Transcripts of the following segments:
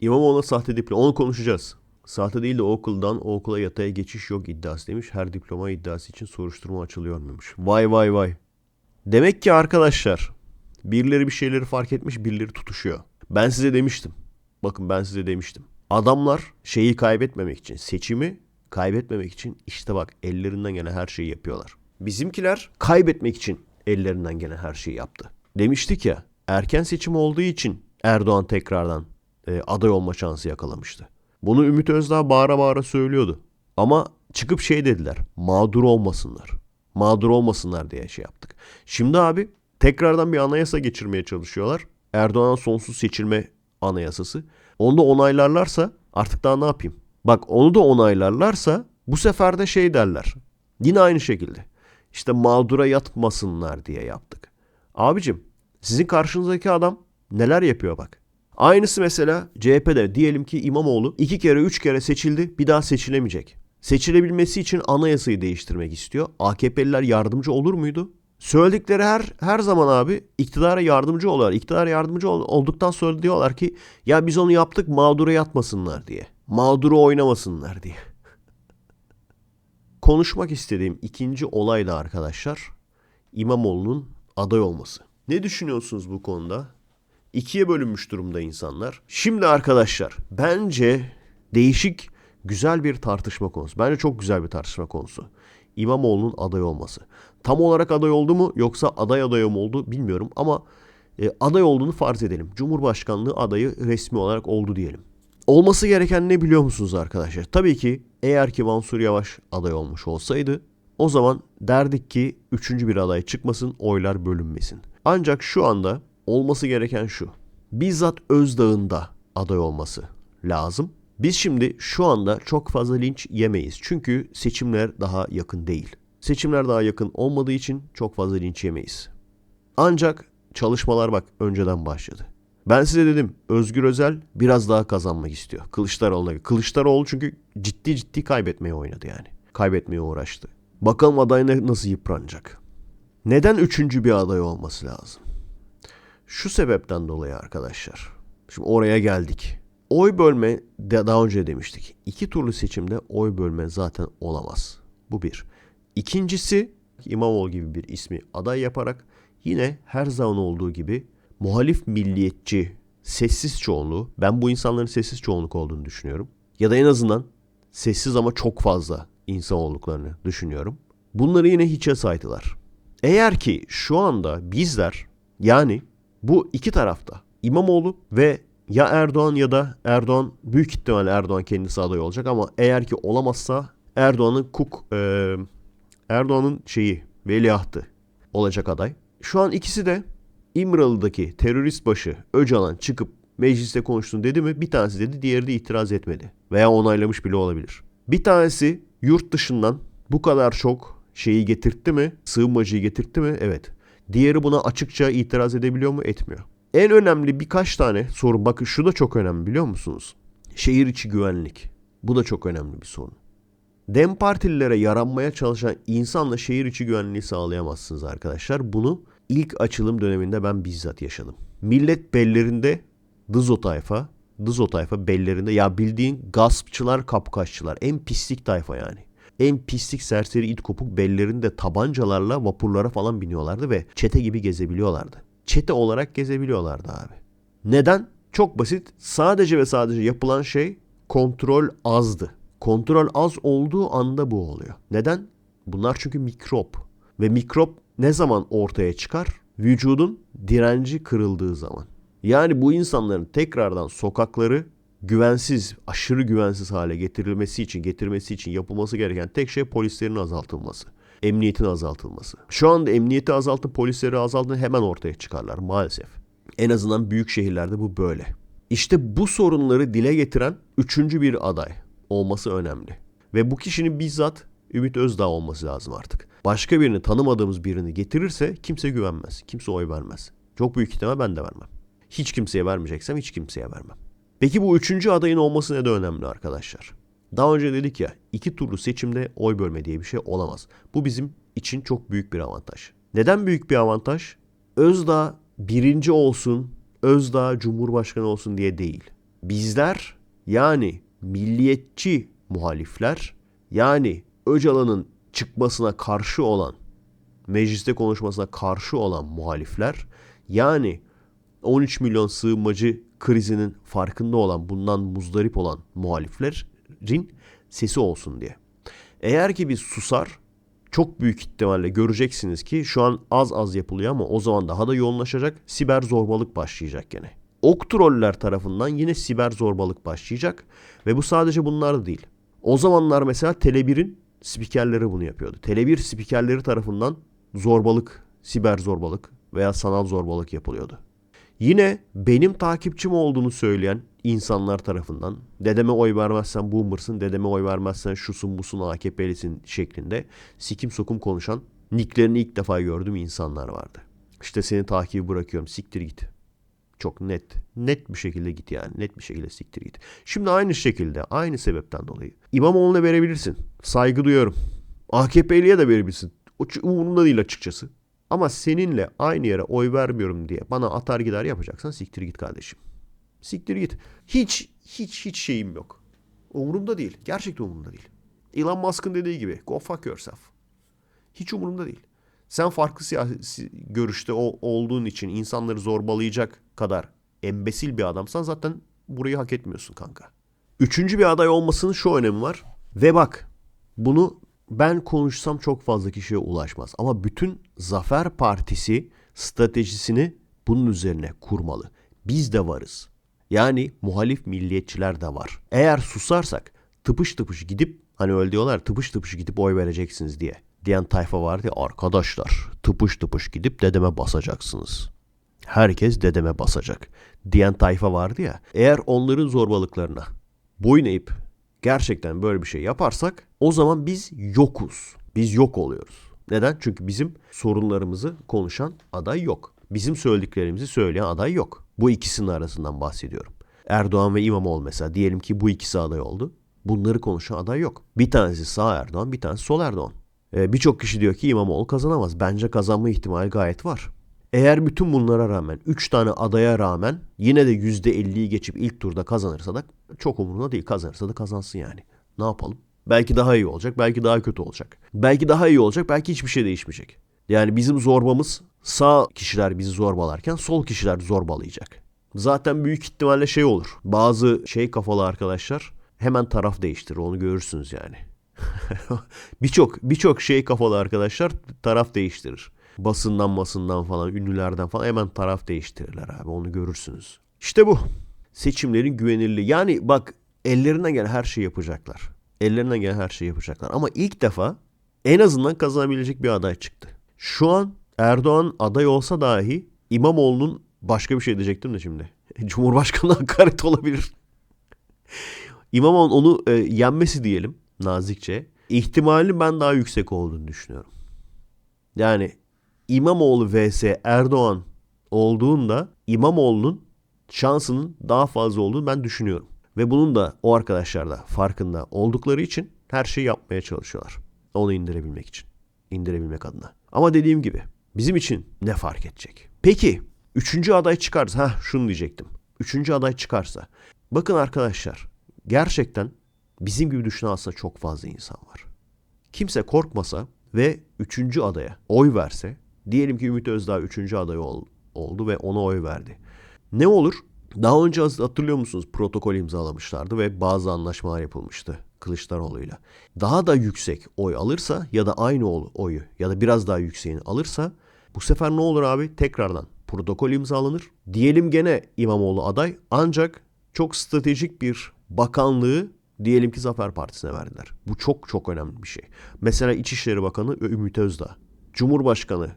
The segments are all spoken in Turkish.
İmamoğlu'na sahte diploma. Onu konuşacağız. Sahte değil de o okuldan o okula yataya geçiş yok iddiası demiş. Her diploma iddiası için soruşturma açılıyor muymuş? Vay vay vay. Demek ki arkadaşlar birileri bir şeyleri fark etmiş birileri tutuşuyor. Ben size demiştim. Bakın ben size demiştim. Adamlar şeyi kaybetmemek için, seçimi kaybetmemek için işte bak ellerinden gelen her şeyi yapıyorlar. Bizimkiler kaybetmek için ellerinden gelen her şeyi yaptı. Demiştik ya erken seçim olduğu için Erdoğan tekrardan e, aday olma şansı yakalamıştı. Bunu Ümit Özdağ bağıra bağıra söylüyordu. Ama çıkıp şey dediler mağdur olmasınlar. Mağdur olmasınlar diye şey yaptık. Şimdi abi tekrardan bir anayasa geçirmeye çalışıyorlar. Erdoğan'a sonsuz seçilme anayasası. Onu da onaylarlarsa artık daha ne yapayım? Bak onu da onaylarlarsa bu sefer de şey derler. Yine aynı şekilde. İşte mağdura yatmasınlar diye yaptık. Abicim sizin karşınızdaki adam neler yapıyor bak. Aynısı mesela CHP'de diyelim ki İmamoğlu iki kere üç kere seçildi bir daha seçilemeyecek. Seçilebilmesi için anayasayı değiştirmek istiyor. AKP'liler yardımcı olur muydu? Söyledikleri her her zaman abi iktidara yardımcı oluyorlar. İktidara yardımcı ol- olduktan sonra diyorlar ki ya biz onu yaptık mağdura yatmasınlar diye. Mağduru oynamasınlar diye. Konuşmak istediğim ikinci olay da arkadaşlar İmamoğlu'nun aday olması. Ne düşünüyorsunuz bu konuda? İkiye bölünmüş durumda insanlar. Şimdi arkadaşlar bence değişik güzel bir tartışma konusu. Bence çok güzel bir tartışma konusu. İmamoğlu'nun aday olması. Tam olarak aday oldu mu yoksa aday adayı mı oldu bilmiyorum ama e, aday olduğunu farz edelim. Cumhurbaşkanlığı adayı resmi olarak oldu diyelim. Olması gereken ne biliyor musunuz arkadaşlar? Tabii ki eğer ki Mansur Yavaş aday olmuş olsaydı o zaman derdik ki üçüncü bir aday çıkmasın, oylar bölünmesin. Ancak şu anda olması gereken şu. Bizzat Özdağ'ın da aday olması lazım. Biz şimdi şu anda çok fazla linç yemeyiz. Çünkü seçimler daha yakın değil. Seçimler daha yakın olmadığı için çok fazla linç yemeyiz. Ancak çalışmalar bak önceden başladı. Ben size dedim Özgür Özel biraz daha kazanmak istiyor. Kılıçdaroğlu'na. Kılıçdaroğlu çünkü ciddi ciddi kaybetmeye oynadı yani. Kaybetmeye uğraştı. Bakalım aday nasıl yıpranacak. Neden üçüncü bir aday olması lazım? Şu sebepten dolayı arkadaşlar. Şimdi oraya geldik. Oy bölme daha önce demiştik. İki turlu seçimde oy bölme zaten olamaz. Bu bir. İkincisi İmamoğlu gibi bir ismi aday yaparak yine her zaman olduğu gibi muhalif milliyetçi sessiz çoğunluğu ben bu insanların sessiz çoğunluk olduğunu düşünüyorum. Ya da en azından sessiz ama çok fazla insan olduklarını düşünüyorum. Bunları yine hiçe saydılar. Eğer ki şu anda bizler yani bu iki tarafta İmamoğlu ve ya Erdoğan ya da Erdoğan büyük ihtimalle Erdoğan kendisi aday olacak ama eğer ki olamazsa Erdoğan'ın kuk e, Erdoğan'ın şeyi veliahtı olacak aday. Şu an ikisi de İmralı'daki terörist başı Öcalan çıkıp mecliste konuştun dedi mi? Bir tanesi dedi, diğeri de itiraz etmedi. Veya onaylamış bile olabilir. Bir tanesi yurt dışından bu kadar çok şeyi getirtti mi? Sığınmacıyı getirtti mi? Evet. Diğeri buna açıkça itiraz edebiliyor mu? Etmiyor. En önemli birkaç tane sorun. Bakın şu da çok önemli biliyor musunuz? Şehir içi güvenlik. Bu da çok önemli bir sorun. Dem Partililere yaranmaya çalışan insanla şehir içi güvenliği sağlayamazsınız arkadaşlar. Bunu ilk açılım döneminde ben bizzat yaşadım. Millet bellerinde Dızo tayfa, Dızo tayfa bellerinde ya bildiğin gaspçılar, kapkaççılar. En pislik tayfa yani. En pislik serseri it kopuk bellerinde tabancalarla vapurlara falan biniyorlardı ve çete gibi gezebiliyorlardı. Çete olarak gezebiliyorlardı abi. Neden? Çok basit. Sadece ve sadece yapılan şey kontrol azdı. Kontrol az olduğu anda bu oluyor. Neden? Bunlar çünkü mikrop. Ve mikrop ne zaman ortaya çıkar? Vücudun direnci kırıldığı zaman. Yani bu insanların tekrardan sokakları güvensiz, aşırı güvensiz hale getirilmesi için, getirmesi için yapılması gereken tek şey polislerin azaltılması. Emniyetin azaltılması. Şu anda emniyeti azaltın, polisleri azaltın hemen ortaya çıkarlar maalesef. En azından büyük şehirlerde bu böyle. İşte bu sorunları dile getiren üçüncü bir aday olması önemli. Ve bu kişinin bizzat Ümit Özdağ olması lazım artık. Başka birini tanımadığımız birini getirirse kimse güvenmez. Kimse oy vermez. Çok büyük ihtimal ben de vermem. Hiç kimseye vermeyeceksem hiç kimseye vermem. Peki bu üçüncü adayın olması ne de önemli arkadaşlar. Daha önce dedik ya iki turlu seçimde oy bölme diye bir şey olamaz. Bu bizim için çok büyük bir avantaj. Neden büyük bir avantaj? Özdağ birinci olsun, Özdağ cumhurbaşkanı olsun diye değil. bizler yani milliyetçi muhalifler yani Öcalan'ın çıkmasına karşı olan mecliste konuşmasına karşı olan muhalifler yani 13 milyon sığınmacı krizinin farkında olan bundan muzdarip olan muhaliflerin sesi olsun diye. Eğer ki biz susar çok büyük ihtimalle göreceksiniz ki şu an az az yapılıyor ama o zaman daha da yoğunlaşacak. Siber zorbalık başlayacak gene. Ok troller tarafından yine siber zorbalık başlayacak ve bu sadece bunlar da değil. O zamanlar mesela Tele1'in spikerleri bunu yapıyordu. Tele1 spikerleri tarafından zorbalık, siber zorbalık veya sanal zorbalık yapılıyordu. Yine benim takipçim olduğunu söyleyen insanlar tarafından dedeme oy vermezsen boomersın, dedeme oy vermezsen şusun busun AKP'lisin şeklinde sikim sokum konuşan nicklerini ilk defa gördüğüm insanlar vardı. İşte seni takibi bırakıyorum siktir git. Çok net. Net bir şekilde git yani. Net bir şekilde siktir git. Şimdi aynı şekilde aynı sebepten dolayı İmamoğlu'na verebilirsin. Saygı duyuyorum. AKP'liye de verebilirsin. O umurumda değil açıkçası. Ama seninle aynı yere oy vermiyorum diye bana atar gider yapacaksan siktir git kardeşim. Siktir git. Hiç hiç hiç şeyim yok. Umurumda değil. Gerçekten umurumda değil. Elon Musk'ın dediği gibi go fuck yourself. Hiç umurumda değil. Sen farklı siyasi görüşte o, olduğun için insanları zorbalayacak kadar embesil bir adamsan zaten burayı hak etmiyorsun kanka. Üçüncü bir aday olmasının şu önemi var. Ve bak bunu ben konuşsam çok fazla kişiye ulaşmaz. Ama bütün Zafer Partisi stratejisini bunun üzerine kurmalı. Biz de varız. Yani muhalif milliyetçiler de var. Eğer susarsak tıpış tıpış gidip hani öyle diyorlar tıpış tıpış gidip oy vereceksiniz diye diyen tayfa vardı ya arkadaşlar tıpış tıpış gidip dedeme basacaksınız. Herkes dedeme basacak diyen tayfa vardı ya. Eğer onların zorbalıklarına boyun eğip gerçekten böyle bir şey yaparsak o zaman biz yokuz. Biz yok oluyoruz. Neden? Çünkü bizim sorunlarımızı konuşan aday yok. Bizim söylediklerimizi söyleyen aday yok. Bu ikisinin arasından bahsediyorum. Erdoğan ve İmamoğlu mesela diyelim ki bu ikisi aday oldu. Bunları konuşan aday yok. Bir tanesi sağ Erdoğan, bir tanesi sol Erdoğan. Ee, Birçok kişi diyor ki İmamoğlu kazanamaz. Bence kazanma ihtimali gayet var. Eğer bütün bunlara rağmen 3 tane adaya rağmen yine de %50'yi geçip ilk turda kazanırsa da çok umurunda değil. Kazanırsa da kazansın yani. Ne yapalım? Belki daha iyi olacak, belki daha kötü olacak. Belki daha iyi olacak, belki hiçbir şey değişmeyecek. Yani bizim zorbamız sağ kişiler bizi zorbalarken sol kişiler zorbalayacak. Zaten büyük ihtimalle şey olur. Bazı şey kafalı arkadaşlar hemen taraf değiştirir. Onu görürsünüz yani. birçok birçok şey kafalı arkadaşlar taraf değiştirir. Basından basından falan, ünlülerden falan hemen taraf değiştirirler abi. Onu görürsünüz. İşte bu. Seçimlerin güvenirliği. Yani bak ellerinden gelen her şeyi yapacaklar. Ellerinden gelen her şeyi yapacaklar. Ama ilk defa en azından kazanabilecek bir aday çıktı. Şu an Erdoğan aday olsa dahi İmamoğlu'nun başka bir şey diyecektim de şimdi. Cumhurbaşkanı hakaret olabilir. İmamoğlu onu e, yenmesi diyelim nazikçe. İhtimalin ben daha yüksek olduğunu düşünüyorum. Yani İmamoğlu vs Erdoğan olduğunda İmamoğlu'nun şansının daha fazla olduğunu ben düşünüyorum. Ve bunun da o arkadaşlar da farkında oldukları için her şeyi yapmaya çalışıyorlar. Onu indirebilmek için. indirebilmek adına. Ama dediğim gibi bizim için ne fark edecek? Peki üçüncü aday çıkarsa, ha şunu diyecektim. Üçüncü aday çıkarsa. Bakın arkadaşlar gerçekten bizim gibi düşünen aslında çok fazla insan var. Kimse korkmasa ve üçüncü adaya oy verse, diyelim ki Ümit Özdağ üçüncü aday ol, oldu ve ona oy verdi. Ne olur? Daha önce hatırlıyor musunuz protokol imzalamışlardı ve bazı anlaşmalar yapılmıştı Kılıçdaroğlu'yla. Daha da yüksek oy alırsa ya da aynı oyu ya da biraz daha yükseğini alırsa bu sefer ne olur abi? Tekrardan protokol imzalanır. Diyelim gene İmamoğlu aday ancak çok stratejik bir bakanlığı diyelim ki Zafer Partisi'ne verdiler. Bu çok çok önemli bir şey. Mesela İçişleri Bakanı Ümit Özdağ. Cumhurbaşkanı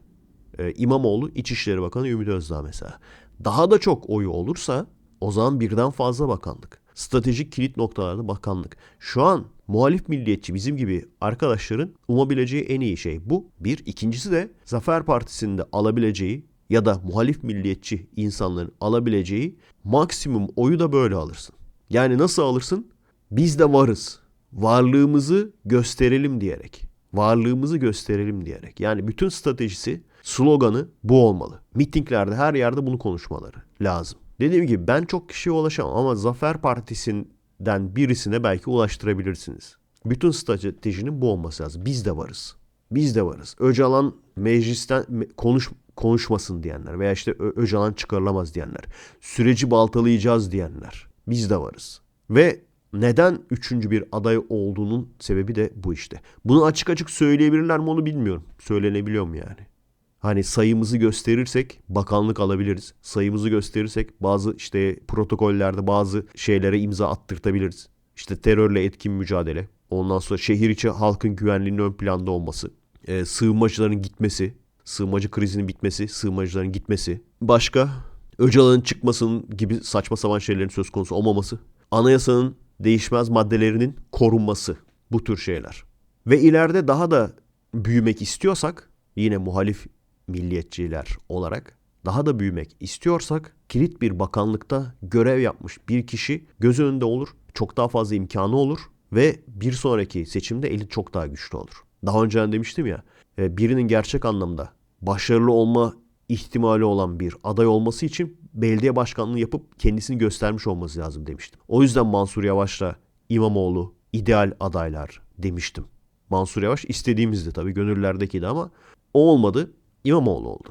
e, İmamoğlu, İçişleri Bakanı Ümit Özdağ mesela. Daha da çok oyu olursa o zaman birden fazla bakanlık. Stratejik kilit noktalarda bakanlık. Şu an muhalif milliyetçi bizim gibi arkadaşların umabileceği en iyi şey bu. Bir. ikincisi de Zafer Partisi'nde alabileceği ya da muhalif milliyetçi insanların alabileceği maksimum oyu da böyle alırsın. Yani nasıl alırsın? Biz de varız. Varlığımızı gösterelim diyerek. Varlığımızı gösterelim diyerek. Yani bütün stratejisi, sloganı bu olmalı. Mitinglerde her yerde bunu konuşmaları lazım. Dediğim gibi ben çok kişiye ulaşamam ama Zafer Partisi'nden birisine belki ulaştırabilirsiniz. Bütün stratejinin bu olması lazım. Biz de varız. Biz de varız. Öcalan meclisten me- konuş konuşmasın diyenler veya işte Öcalan çıkarılamaz diyenler. Süreci baltalayacağız diyenler. Biz de varız. Ve neden üçüncü bir aday olduğunun sebebi de bu işte. Bunu açık açık söyleyebilirler mi onu bilmiyorum. Söylenebiliyor mu yani? Hani sayımızı gösterirsek bakanlık alabiliriz. Sayımızı gösterirsek bazı işte protokollerde bazı şeylere imza attırtabiliriz. İşte terörle etkin mücadele. Ondan sonra şehir içi halkın güvenliğinin ön planda olması. e, sığınmacıların gitmesi. Sığınmacı krizinin bitmesi. Sığınmacıların gitmesi. Başka? Öcalan'ın çıkmasının gibi saçma sapan şeylerin söz konusu olmaması. Anayasanın değişmez maddelerinin korunması. Bu tür şeyler. Ve ileride daha da büyümek istiyorsak yine muhalif milliyetçiler olarak daha da büyümek istiyorsak kilit bir bakanlıkta görev yapmış bir kişi göz önünde olur. Çok daha fazla imkanı olur ve bir sonraki seçimde eli çok daha güçlü olur. Daha önceden demiştim ya e, birinin gerçek anlamda başarılı olma ihtimali olan bir aday olması için belediye başkanlığı yapıp kendisini göstermiş olması lazım demiştim. O yüzden Mansur Yavaş'la İmamoğlu ideal adaylar demiştim. Mansur Yavaş istediğimizdi tabii gönüllerdeki de ama o olmadı İmamoğlu oldu.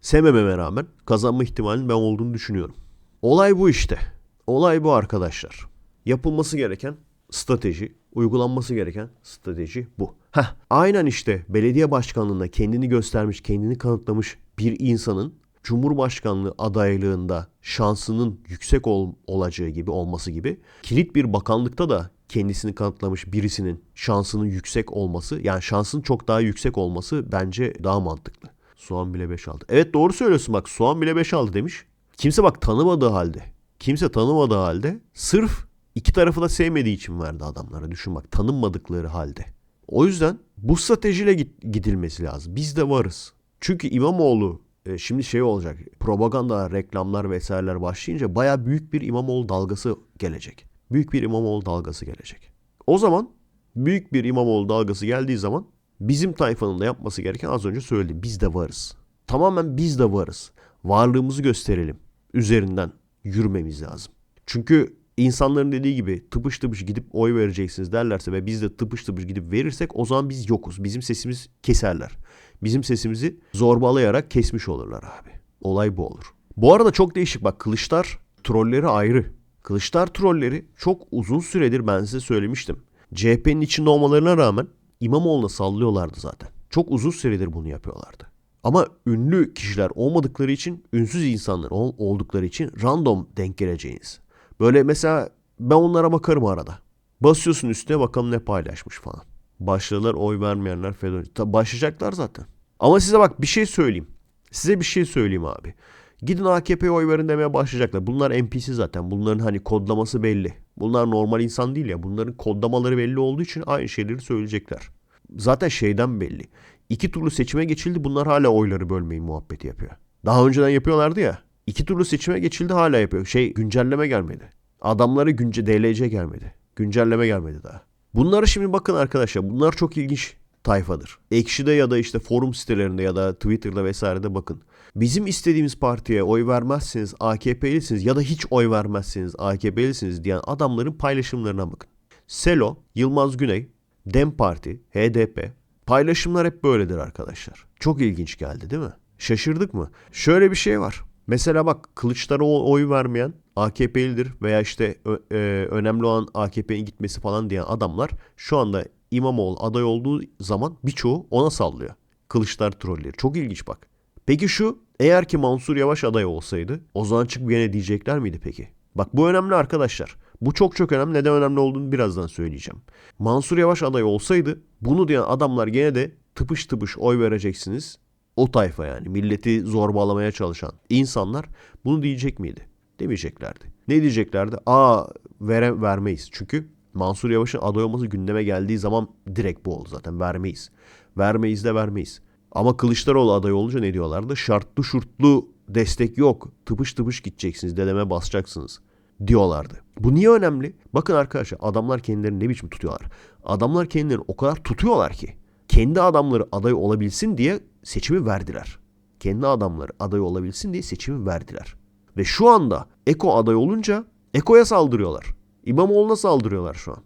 Sevmememe rağmen kazanma ihtimalinin ben olduğunu düşünüyorum. Olay bu işte. Olay bu arkadaşlar. Yapılması gereken strateji, uygulanması gereken strateji bu. Heh, aynen işte belediye başkanlığında kendini göstermiş, kendini kanıtlamış bir insanın Cumhurbaşkanlığı adaylığında şansının yüksek ol, olacağı gibi olması gibi kilit bir bakanlıkta da kendisini kanıtlamış birisinin şansının yüksek olması yani şansının çok daha yüksek olması bence daha mantıklı. Soğan bile 5 aldı. Evet doğru söylüyorsun bak soğan bile 5 aldı demiş. Kimse bak tanımadığı halde kimse tanımadığı halde sırf iki tarafı da sevmediği için verdi adamlara. Düşün bak tanınmadıkları halde. O yüzden bu stratejiyle gidilmesi lazım. Biz de varız. Çünkü İmamoğlu e, şimdi şey olacak. Propaganda, reklamlar vesaireler başlayınca baya büyük bir İmamoğlu dalgası gelecek. Büyük bir İmamoğlu dalgası gelecek. O zaman büyük bir İmamoğlu dalgası geldiği zaman bizim tayfanın da yapması gereken az önce söyledim. Biz de varız. Tamamen biz de varız. Varlığımızı gösterelim. Üzerinden yürümemiz lazım. Çünkü insanların dediği gibi tıpış tıpış gidip oy vereceksiniz derlerse ve biz de tıpış tıpış gidip verirsek o zaman biz yokuz. Bizim sesimiz keserler. Bizim sesimizi zorbalayarak kesmiş olurlar abi. Olay bu olur. Bu arada çok değişik bak Kılıçlar trolleri ayrı. Kılıçlar trolleri çok uzun süredir ben size söylemiştim. CHP'nin içinde olmalarına rağmen İmamoğlu'na sallıyorlardı zaten. Çok uzun süredir bunu yapıyorlardı. Ama ünlü kişiler olmadıkları için, ünsüz insanlar ol- oldukları için random denk geleceğiniz. Böyle mesela ben onlara bakarım arada. Basıyorsun üstüne bakalım ne paylaşmış falan. Başladılar oy vermeyenler falan. Başlayacaklar zaten. Ama size bak bir şey söyleyeyim. Size bir şey söyleyeyim abi. Gidin AKP'ye oy verin demeye başlayacaklar. Bunlar NPC zaten. Bunların hani kodlaması belli. Bunlar normal insan değil ya. Bunların kodlamaları belli olduğu için aynı şeyleri söyleyecekler. Zaten şeyden belli. İki turlu seçime geçildi. Bunlar hala oyları bölmeyi muhabbeti yapıyor. Daha önceden yapıyorlardı ya. İki turlu seçime geçildi hala yapıyor. Şey güncelleme gelmedi. Adamları günce DLC gelmedi. Güncelleme gelmedi daha. Bunlara şimdi bakın arkadaşlar. Bunlar çok ilginç tayfadır. Ekşi'de ya da işte forum sitelerinde ya da Twitter'da vesairede bakın. Bizim istediğimiz partiye oy vermezseniz AKP'lisiniz ya da hiç oy vermezseniz AKP'lisiniz diyen adamların paylaşımlarına bakın. Selo, Yılmaz Güney, Dem Parti, HDP paylaşımlar hep böyledir arkadaşlar. Çok ilginç geldi değil mi? Şaşırdık mı? Şöyle bir şey var. Mesela bak Kılıçdaroğlu oy vermeyen AKP'lidir veya işte e, önemli olan AKP'nin gitmesi falan diyen adamlar şu anda İmamoğlu aday olduğu zaman birçoğu ona sallıyor. Kılıçlar trolleri. Çok ilginç bak. Peki şu eğer ki Mansur Yavaş aday olsaydı o zaman çık gene diyecekler miydi peki? Bak bu önemli arkadaşlar. Bu çok çok önemli. Neden önemli olduğunu birazdan söyleyeceğim. Mansur Yavaş aday olsaydı bunu diyen adamlar gene de tıpış tıpış oy vereceksiniz. O tayfa yani milleti zorbalamaya çalışan insanlar bunu diyecek miydi? Demeyeceklerdi. Ne diyeceklerdi? Aa vere, vermeyiz. Çünkü Mansur Yavaş'ın aday olması gündeme geldiği zaman direkt bu oldu zaten. Vermeyiz. Vermeyiz de vermeyiz. Ama Kılıçdaroğlu aday olunca ne diyorlardı? Şartlı şurtlu destek yok. Tıpış tıpış gideceksiniz. Dedeme basacaksınız diyorlardı. Bu niye önemli? Bakın arkadaşlar adamlar kendilerini ne biçim tutuyorlar. Adamlar kendilerini o kadar tutuyorlar ki kendi adamları aday olabilsin diye seçimi verdiler. Kendi adamları aday olabilsin diye seçimi verdiler. Ve şu anda Eko aday olunca Eko'ya saldırıyorlar. İmamoğlu'na saldırıyorlar şu an.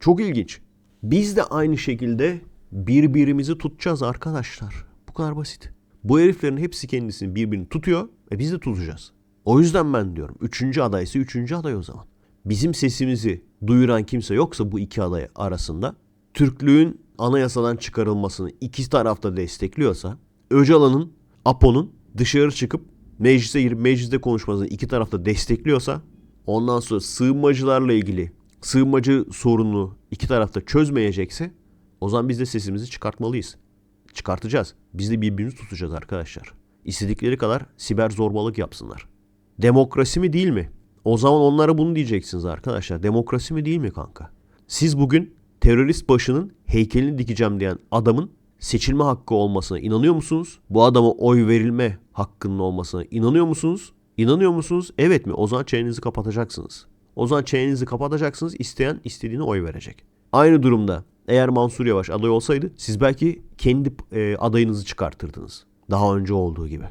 Çok ilginç. Biz de aynı şekilde birbirimizi tutacağız arkadaşlar. Bu kadar basit. Bu heriflerin hepsi kendisini birbirini tutuyor ve biz de tutacağız. O yüzden ben diyorum. Üçüncü adaysa üçüncü aday o zaman. Bizim sesimizi duyuran kimse yoksa bu iki aday arasında Türklüğün anayasadan çıkarılmasını iki tarafta destekliyorsa Öcalan'ın, Apo'nun dışarı çıkıp meclise girip mecliste konuşmasını iki tarafta destekliyorsa ondan sonra sığınmacılarla ilgili sığınmacı sorununu iki tarafta çözmeyecekse o zaman biz de sesimizi çıkartmalıyız. Çıkartacağız. Biz de birbirimizi tutacağız arkadaşlar. İstedikleri kadar siber zorbalık yapsınlar. Demokrasi mi değil mi? O zaman onlara bunu diyeceksiniz arkadaşlar. Demokrasi mi değil mi kanka? Siz bugün terörist başının heykelini dikeceğim diyen adamın seçilme hakkı olmasına inanıyor musunuz? Bu adama oy verilme hakkının olmasına inanıyor musunuz? İnanıyor musunuz? Evet mi? O zaman çenenizi kapatacaksınız. O zaman çenenizi kapatacaksınız. İsteyen istediğine oy verecek. Aynı durumda eğer Mansur Yavaş aday olsaydı siz belki kendi e, adayınızı çıkartırdınız. Daha önce olduğu gibi.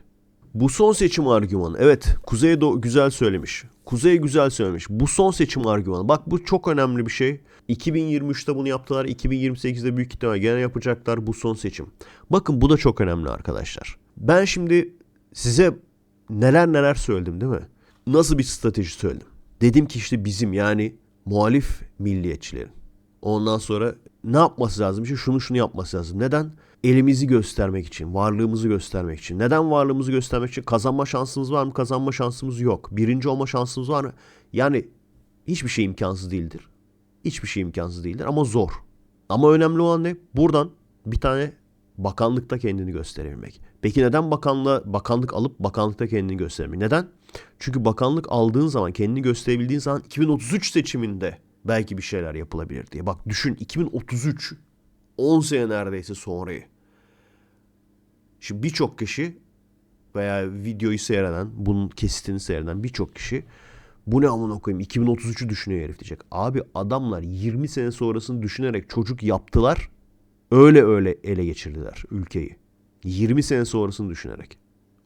Bu son seçim argümanı. Evet Kuzey do- güzel söylemiş. Kuzey güzel söylemiş. Bu son seçim argümanı. Bak bu çok önemli bir şey. 2023'te bunu yaptılar. 2028'de büyük ihtimal gene yapacaklar bu son seçim. Bakın bu da çok önemli arkadaşlar. Ben şimdi size neler neler söyledim değil mi? Nasıl bir strateji söyledim? Dedim ki işte bizim yani muhalif milliyetçilerin. Ondan sonra ne yapması lazım? İşte şunu şunu yapması lazım. Neden? Elimizi göstermek için, varlığımızı göstermek için. Neden varlığımızı göstermek için? Kazanma şansımız var mı? Kazanma şansımız yok. Birinci olma şansımız var mı? Yani hiçbir şey imkansız değildir. Hiçbir şey imkansız değildir ama zor. Ama önemli olan ne? Buradan bir tane bakanlıkta kendini gösterebilmek. Peki neden bakanlığa, bakanlık alıp bakanlıkta kendini göstermek? Neden? Çünkü bakanlık aldığın zaman, kendini gösterebildiğin zaman 2033 seçiminde belki bir şeyler yapılabilir diye. Bak düşün 2033 10 sene neredeyse sonrayı. Şimdi birçok kişi veya videoyu seyreden, bunun kesitini seyreden birçok kişi bu ne amına koyayım 2033'ü düşünüyor herif diyecek. Abi adamlar 20 sene sonrasını düşünerek çocuk yaptılar. Öyle öyle ele geçirdiler ülkeyi. 20 sene sonrasını düşünerek.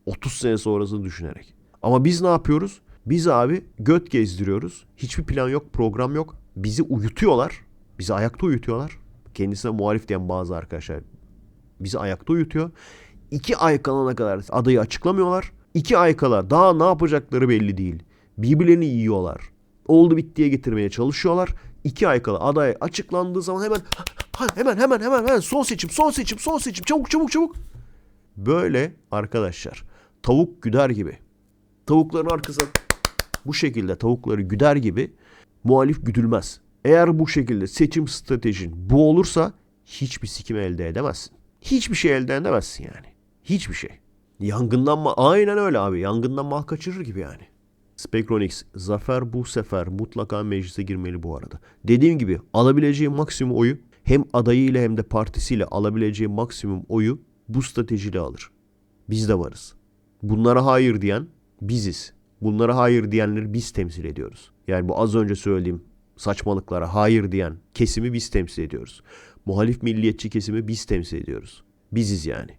30 sene sonrasını düşünerek. Ama biz ne yapıyoruz? Biz abi göt gezdiriyoruz. Hiçbir plan yok, program yok. Bizi uyutuyorlar. Bizi ayakta uyutuyorlar. Kendisine muhalif diyen bazı arkadaşlar bizi ayakta uyutuyor. İki ay kalana kadar adayı açıklamıyorlar. İki ay kala daha ne yapacakları belli değil. Birbirlerini yiyorlar. Oldu bittiye getirmeye çalışıyorlar. İki ay kala aday açıklandığı zaman hemen hemen hemen hemen hemen son seçim son seçim son seçim çabuk çabuk çabuk. Böyle arkadaşlar tavuk güder gibi. Tavukların arkasına bu şekilde tavukları güder gibi muhalif güdülmez. Eğer bu şekilde seçim stratejin bu olursa hiçbir sikim elde edemezsin. Hiçbir şey elde edemezsin yani. Hiçbir şey. Yangından mı? Aynen öyle abi. Yangından mal kaçırır gibi yani. Spectronix, Zafer bu sefer mutlaka meclise girmeli bu arada. Dediğim gibi alabileceği maksimum oyu hem adayıyla hem de partisiyle alabileceği maksimum oyu bu stratejiyle alır. Biz de varız. Bunlara hayır diyen biziz. Bunlara hayır diyenleri biz temsil ediyoruz. Yani bu az önce söylediğim saçmalıklara hayır diyen kesimi biz temsil ediyoruz. Muhalif milliyetçi kesimi biz temsil ediyoruz. Biziz yani.